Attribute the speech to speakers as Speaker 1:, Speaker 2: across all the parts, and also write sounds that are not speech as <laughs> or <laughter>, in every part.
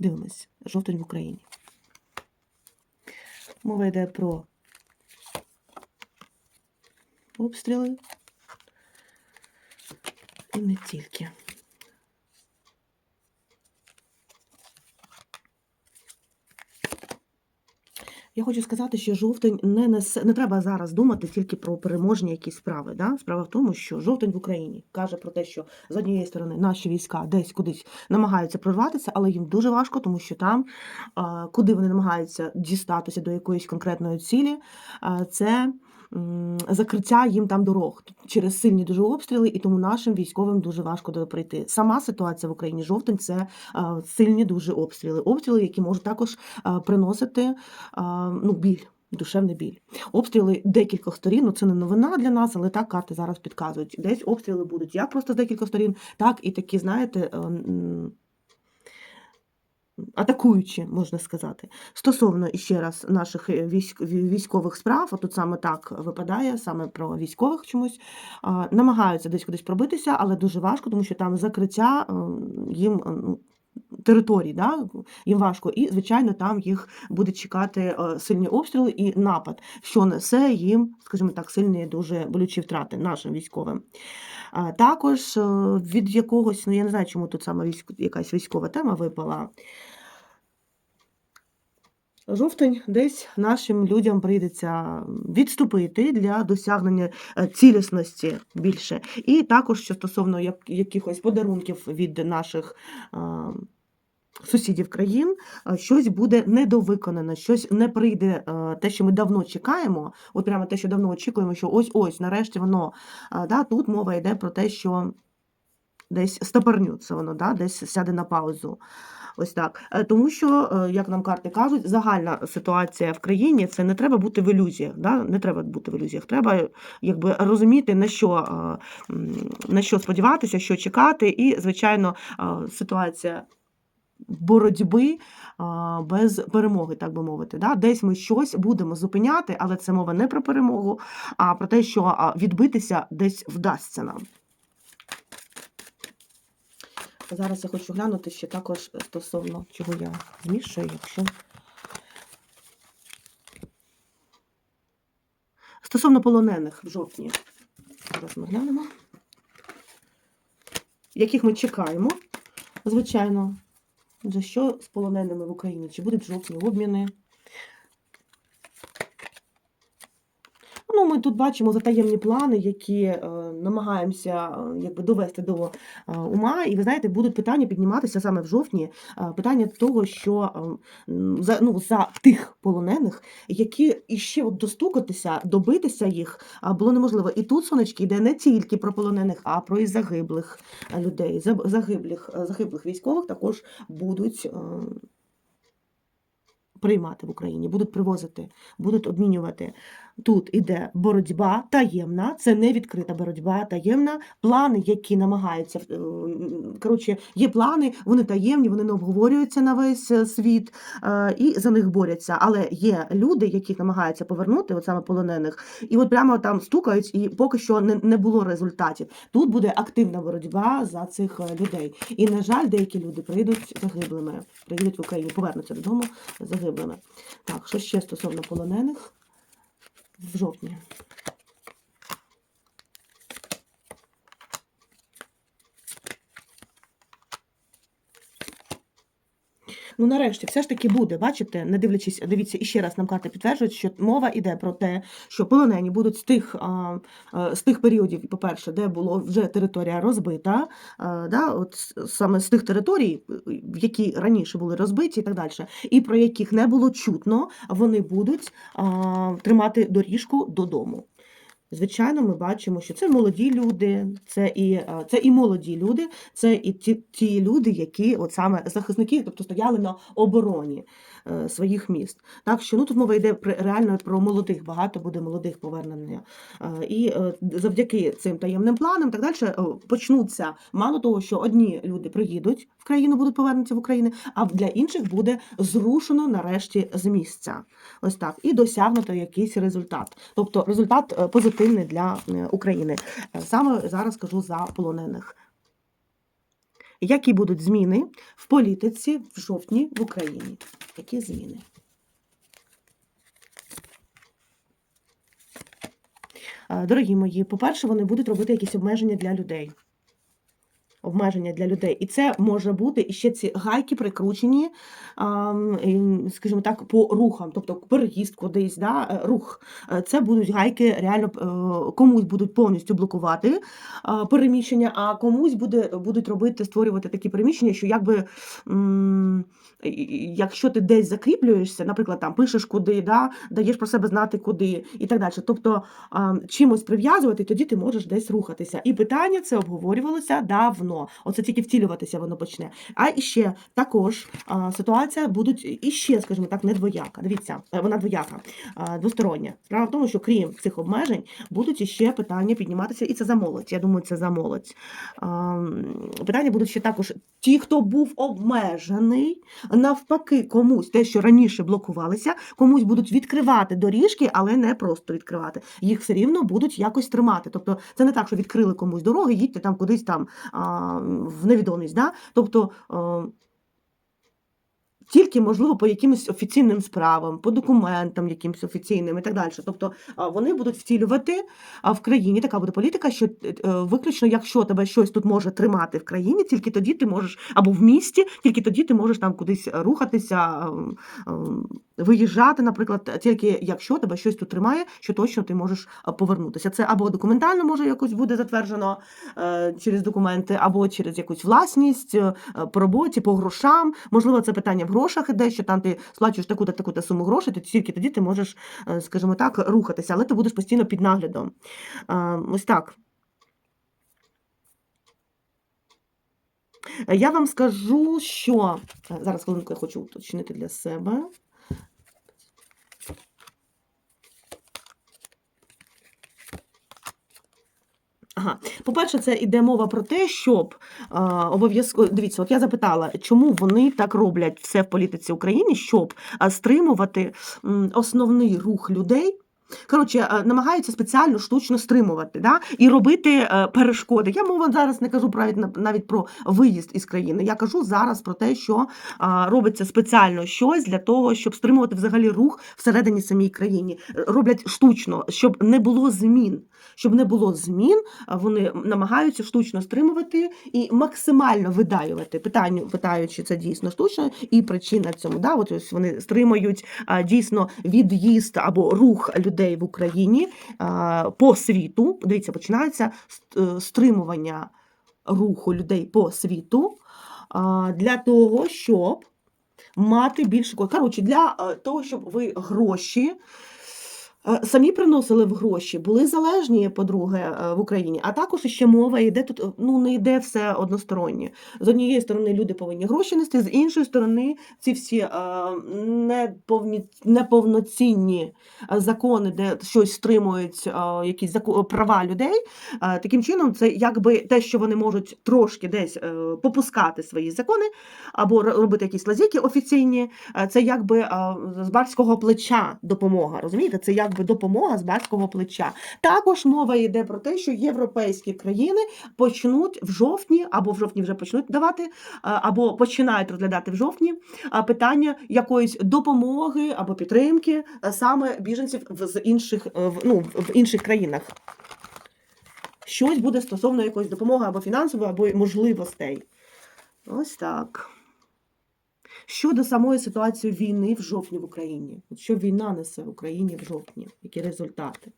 Speaker 1: Дивимось, жовтень в Україні. Мова йде про обстріли. І не тільки. Я хочу сказати, що жовтень не несе, не треба зараз думати тільки про переможні якісь справи. Да? Справа в тому, що жовтень в Україні каже про те, що з однієї сторони наші війська десь кудись намагаються прорватися, але їм дуже важко, тому що там, куди вони намагаються дістатися до якоїсь конкретної цілі, це закриття їм там дорог через сильні дуже обстріли, і тому нашим військовим дуже важко туди прийти. Сама ситуація в Україні жовтень це сильні дуже обстріли. Обстріли, які можуть також приносити ну, біль. Душевний біль. Обстріли декількох сторін, ну це не новина для нас, але так карти зараз підказують. Десь обстріли будуть як просто з декількох сторін, так і такі, знаєте, ем, атакуючі, можна сказати. Стосовно іще раз наших е, військ, військових справ, а тут саме так випадає, саме про військових чомусь, намагаються десь кудись пробитися, але дуже важко, тому що там закриття ем, їм. е, ну, Територій, да? їм важко, і, звичайно, там їх буде чекати е, сильні обстріли і напад, що несе їм, скажімо так, сильні дуже болючі втрати нашим військовим. А також від якогось, ну я не знаю, чому тут саме військ, якась військова тема випала. Жовтень десь нашим людям прийдеться відступити для досягнення е, цілісності більше. І також, що стосовно якихось подарунків від наших сусідів країн, е, щось буде недовиконано, щось не прийде е, те, що ми давно чекаємо. От прямо те, що давно очікуємо, що ось-ось, нарешті воно. Да, тут мова йде про те, що десь стопорнються воно, да, десь сяде на паузу. Ось так. Е, Тому що, е, як нам карти кажуть, загальна ситуація в країні це не треба бути в ілюзіях. Да? Не треба бути в ілюзіях. Треба якби, розуміти, на що, е, на що сподіватися, що чекати. І, звичайно, ситуація боротьби без перемоги, так би мовити. Да? Десь ми щось будемо зупиняти, але це мова не про перемогу, а про те, що відбитися десь вдасться нам. Зараз я хочу глянути ще також стосовно чого я змішую, якщо. Стосовно полонених в жовтні. Зараз ми глянемо. Яких ми чекаємо, звичайно. За що з полоненими в Україні? Чи будуть жовтні обміни? Ну, ми тут бачимо затаємні плани, які е, намагаємося е, якби, довести до е, ума. І ви знаєте, будуть питання підніматися саме в жовтні. Е, питання того, що е, за, ну, за тих полонених, які іще от достукатися, добитися їх було неможливо. І тут сонечки йде не тільки про полонених, а про і загиблих е, людей. Загиблих, е, загиблих військових також будуть. е, Приймати в Україні, будуть привозити, будуть обмінювати. Тут іде боротьба таємна, це не відкрита боротьба таємна. Плани, які намагаються е, коротше, є плани, вони таємні, вони не обговорюються на весь е, світ е, і за них борються. Але є люди, яких намагаються повернути, от саме полонених, і от прямо там стукають, і поки що не, було результатів. Тут буде активна боротьба за цих людей. І на жаль, деякі люди прийдуть загиблими, приїдуть в Україну, повернуться додому загиблими. Так, що ще стосовно полонених в жовтні. Ну, нарешті, все ж таки буде, бачите, не дивлячись, дивіться, і ще раз нам карти підтверджують, що мова йде про те, що полонені будуть з тих, з тих періодів, по-перше, де була вже територія розбита, да, от саме з тих територій, які раніше були розбиті і так далі, і про яких не було чутно, вони будуть тримати доріжку додому. Звичайно, ми бачимо, що це молоді люди, це і, е, це і молоді люди, це і ті, ті люди, які от саме захисники, тобто стояли на обороні е, своїх міст. Так що ну тут мова йде реально про молодих, багато буде молодих повернення. Е, І е, завдяки цим таємним планам так далі е, почнуться мало того, що одні люди приїдуть в країну, будуть повернуться в Україну, а для інших буде зрушено нарешті з місця. Ось так, і досягнуто якийсь результат. Тобто результат е, позитивний для е, України. Е, Саме зараз кажу за полонених. Які будуть зміни в політиці в жовтні в Україні? Які зміни? Е, Дорогі мої, по-перше, вони будуть робити якісь обмеження для людей. Обмеження для людей. І це може бути і ще ці гайки прикручені, скажімо так, по рухам, тобто переїзд кудись, да, е, рух. Е, Це будуть гайки, реально е, комусь будуть повністю блокувати переміщення, а комусь буде, будуть робити, створювати такі переміщення, що якби. Якщо ти десь закріплюєшся, наприклад, там пишеш куди, да, даєш про себе знати куди і так далі. Тобто чимось прив'язувати, тоді ти можеш десь рухатися. І питання це обговорювалося давно. Оце тільки втілюватися воно почне. А іще також ситуація будуть іще, скажімо так, не двояка. Дивіться, е, вона двояка, двостороння. Справа в тому, що крім цих обмежень будуть іще питання підніматися, і це за молодь. Я думаю, це за молодь. Питання будуть ще також ті, хто був обмежений, навпаки, комусь те, що раніше блокувалися, комусь будуть відкривати доріжки, але не просто відкривати. Їх все рівно будуть якось тримати. Тобто, це не так, що відкрили комусь дороги, їдьте там кудись там в невідомість. Да? Тобто. е, Тільки, можливо, по якимось офіційним справам, по документам якимось офіційним і так далі. Тобто вони будуть втілювати в країні така буде політика, що е, виключно, якщо тебе щось тут може тримати в країні, тільки тоді ти можеш, або в місті, тільки тоді ти можеш там кудись рухатися, ем, ем, виїжджати, наприклад, тільки якщо тебе щось тут тримає, що точно ти можеш повернутися. Це або документально може якось буде затверджено е, через документи, або через якусь власність е, по роботі, по грошам. Можливо, це питання в грошах іде, що там ти сплачуєш таку-то таку-то суму грошей, то тільки тоді ти можеш, е, скажімо так, рухатися, але ти будеш постійно під наглядом. Е, Ось так. Е, Я вам скажу, що е, зараз хвилинку я хочу уточнити для себе. Ага, по-перше, це йде мова про те, щоб обов'язково дивіться, от я запитала, чому вони так роблять все в політиці України, щоб стримувати основний рух людей. Коротше, намагаються спеціально штучно стримувати да? і робити е, перешкоди. Я мова зараз не кажу навіть, про виїзд із країни. Я кажу зараз про те, що робиться спеціально щось для того, щоб стримувати взагалі рух всередині самій країні. Е, Роблять штучно, щоб не було змін. Щоб не було змін, вони намагаються штучно стримувати і максимально видаювати. Питання питаючи, це дійсно штучно, і причина цьому. Да, от ось вони стримують дійсно від'їзд або рух людей в Україні по світу. Дивіться, починається е, стримування руху людей по світу для того, щоб мати більше ко- коротше, для е, того, щоб ви гроші. Е, Самі приносили в гроші, були залежні, по-друге, в Україні, а також ще мова йде тут, е, ну не йде все одностороннє. З однієї сторони люди повинні гроші нести, з іншої сторони, ці всі е, неповні, неповноцінні закони, де щось стримують, якісь права людей. Таким чином, це якби те, що вони можуть трошки десь попускати свої закони, або робити якісь лазейки офіційні, це якби з барського плеча допомога. Розумієте, це якби допомога з барського плеча. Також мова йде про те, що європейські країни почнуть в жовтні, або в жовтні вже почнуть давати, е, або починають розглядати в жовтні е, питання якоїсь допомоги або підтримки е, саме біженців з інших ну, в інших країнах. Щось буде стосовно якоїсь допомоги або фінансової, або можливостей. Ось так. Щодо самої ситуації війни в жовтні в Україні, що війна несе в Україні в жовтні, які результати?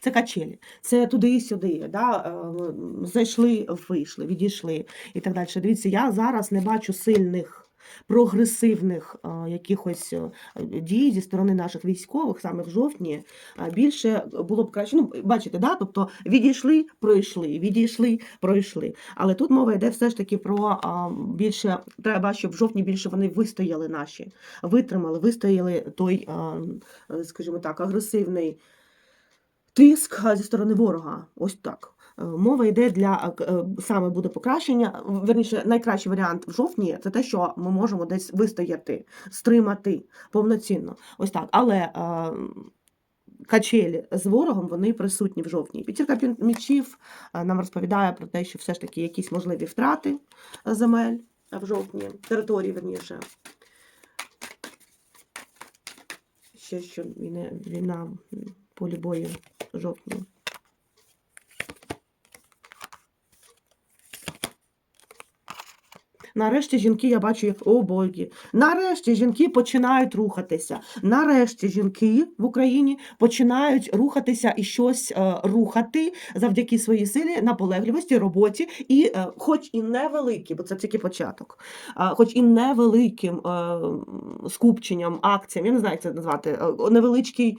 Speaker 1: Це качелі, це туди і сюди. Да? е, Зайшли, вийшли, відійшли і так далі. Дивіться, я зараз не бачу сильних. Прогресивних е, якихось е, дій зі сторони наших військових саме в жовтні е, більше було б краще. Ну, бачите, да? тобто відійшли, пройшли, відійшли, пройшли. Але тут мова йде все ж таки про більше треба, щоб в жовтні більше вони вистояли наші, витримали, вистояли той, скажімо так, агресивний тиск зі сторони ворога. Ось так. Мова йде для е, е, саме буде покращення. Верніше, найкращий варіант в жовтні це те, що ми можемо десь вистояти, стримати повноцінно. Ось так. Але е, качелі з ворогом вони присутні в жовтні. П'ятірка мічів нам розповідає про те, що все ж таки якісь можливі втрати земель в жовтні, території, верніше. Ще що війна, війна полі бою жовтні. Нарешті жінки, я бачу, о боги. Нарешті жінки починають рухатися. Нарешті жінки в Україні починають рухатися і щось е, рухати завдяки своїй силі, наполегливості, роботі, і, е, хоч і невеликі, бо це тільки початок, хоч і невеликим е, скупченням, акціям, я не знаю, як це назвати, невеличкий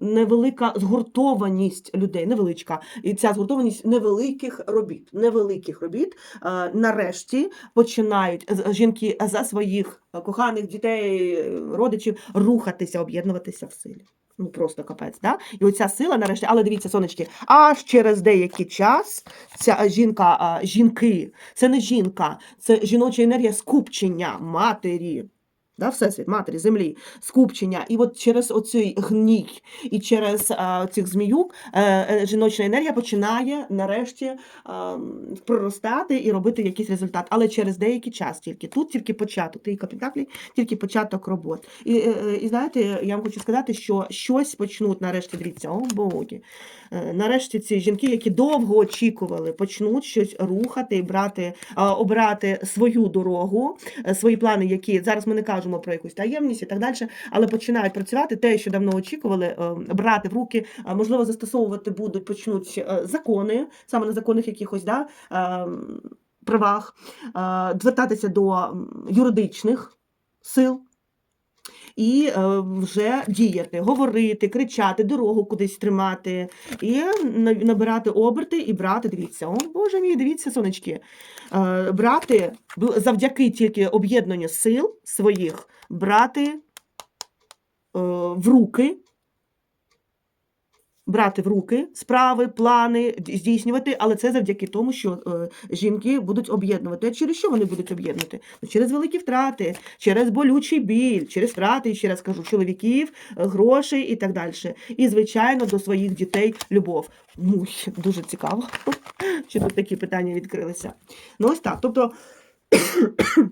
Speaker 1: невелика згуртованість людей, невеличка. І ця згуртованість невеликих робіт, невеликих робіт е, нарешті починають жінки за своїх е, коханих дітей, е, родичів рухатися, об'єднуватися в силі. Ну просто капець, да? І оця сила нарешті, але дивіться, сонечки, аж через деякий час ця жінка, жінки, це не жінка, це жіноча енергія скупчення матері. Да, всесвіт, матері, землі, скупчення. І от через оцей гній і через а, цих зміюк е, е, жіноча енергія починає нарешті а, проростати і робити якийсь результат. Але через деякий час тільки. Тут тільки початок. Трійка Пентаклей, тільки початок робот. І, е, е, і знаєте, я вам хочу сказати, що щось почнуть нарешті, дивіться, о боги. Е, Нарешті ці жінки, які довго очікували, почнуть щось рухати брати, а, обирати свою дорогу, е, свої плани, які зараз ми не кажемо про якусь таємність і так далі, але починають працювати те, що давно очікували, е, брати в руки, можливо, застосовувати будуть, почнуть е, закони, саме на законних якихось да, е, правах, е, звертатися до юридичних сил. І е, вже діяти, говорити, кричати, дорогу кудись тримати, і набирати оберти і брати. Дивіться, о Боже мій, дивіться, сонечки. Е, брати завдяки тільки об'єднанню сил своїх, брати е, в руки. Брати в руки справи, плани, здійснювати, але це завдяки тому, що е, жінки будуть об'єднувати. Через що вони будуть об'єднувати? Ну, через великі втрати, через болючий біль, через втрати, ще раз кажу, чоловіків, е, грошей і так далі. І, звичайно, до своїх дітей любов. Ну, дуже цікаво, <laughs> що тут такі питання відкрилися. Ну, ось так. Тобто. <coughs>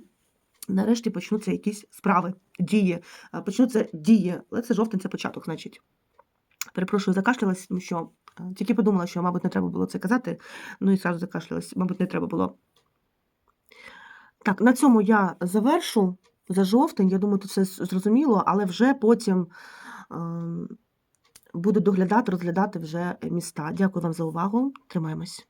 Speaker 1: Нарешті почнуться якісь справи, дії, почнуться дії. Але це жовтень, це початок, значить. Перепрошую, закашлялась, тому що е, тільки подумала, що, мабуть, не треба було це казати. Ну і зразу закашлялась, мабуть, не треба було. Так, на цьому я завершу за жовтень. Я думаю, тут все зрозуміло, але вже потім ем, буду доглядати, розглядати вже міста. Дякую вам за увагу. Тримаємось.